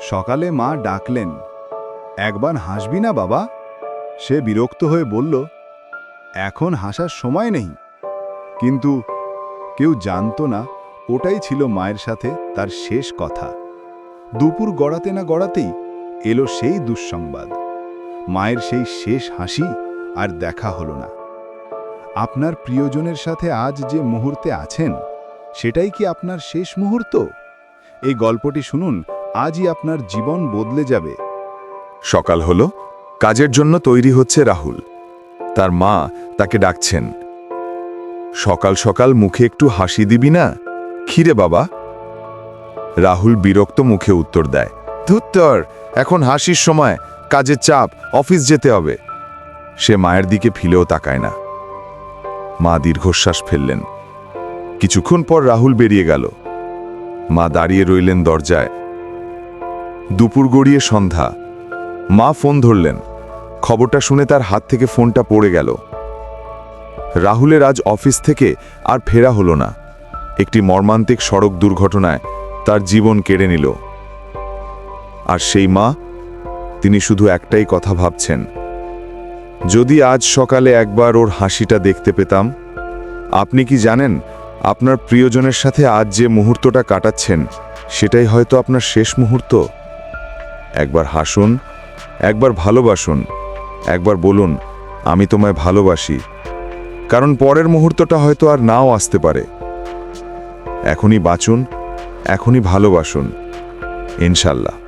সকালে মা ডাকলেন, একবার হাসবি না বাবা? সে বিরক্ত হয়ে বলল, এখন হাসার সময় নেই। কিন্তু কেউ জানত না, ওটাই ছিল মায়ের সাথে তার শেষ কথা। দুপুর গড়াতে না গড়াতেই এলো সেই দুঃসংবাদ। মায়ের সেই শেষ হাসি আর দেখা হলো না। আপনার প্রিয়জনের সাথে আজ যে মুহূর্তে আছেন, সেটাই কি আপনার শেষ মুহূর্ত? এই গল্পটি শুনুন আজই আপনার জীবন বদলে যাবে। সকাল হলো, কাজের জন্য তৈরি হচ্ছে রাহুল। তার মা তাকে ডাকছেন। সকাল সকাল মুখে একটু হাসি দিবি না? খিরে বাবা। রাহুল বিরক্ত মুখে উত্তর দেয়, ধুত্তর, এখন হাসির সময়, কাজের চাপ, অফিস যেতে হবে। সে মায়ের দিকে ফিলেও তাকায় না। মা দীর্ঘশ্বাস ফেললেন। কিছুক্ষণ পর রাহুল বেরিয়ে গেল। মা দাঁড়িয়ে রইলেন দরজায়। দুপুর গড়িয়ে সন্ধ্যা। মা ফোন ধরলেন। খবরটা শুনে তার হাত থেকে ফোনটা পড়ে গেল। রাহুলের আজ অফিস থেকে আর ফেরা হলো না। একটি মর্মান্তিক সড়ক দুর্ঘটনায় তার জীবন কেড়ে নিল। আর সেই মা, তিনি শুধু একটাই কথা ভাবছেন। যদি আজ সকালে একবার ওর হাসিটা দেখতে পেতাম, আপনি কি জানেন, আপনার প্রিয়জনের সাথে আজ যে মুহূর্তটা কাটাচ্ছেন, সেটাই হয়তো আপনার শেষ মুহূর্ত? একবার হাসুন, একবার ভালোবাসুন, একবার বলুন, আমি তোমায় ভালোবাসি। কারণ পরের মুহূর্তটা হয়তো আর নাও আসতে পারে। এখনই বাঁচুন, এখনই ভালোবাসুন। ইনশাল্লাহ।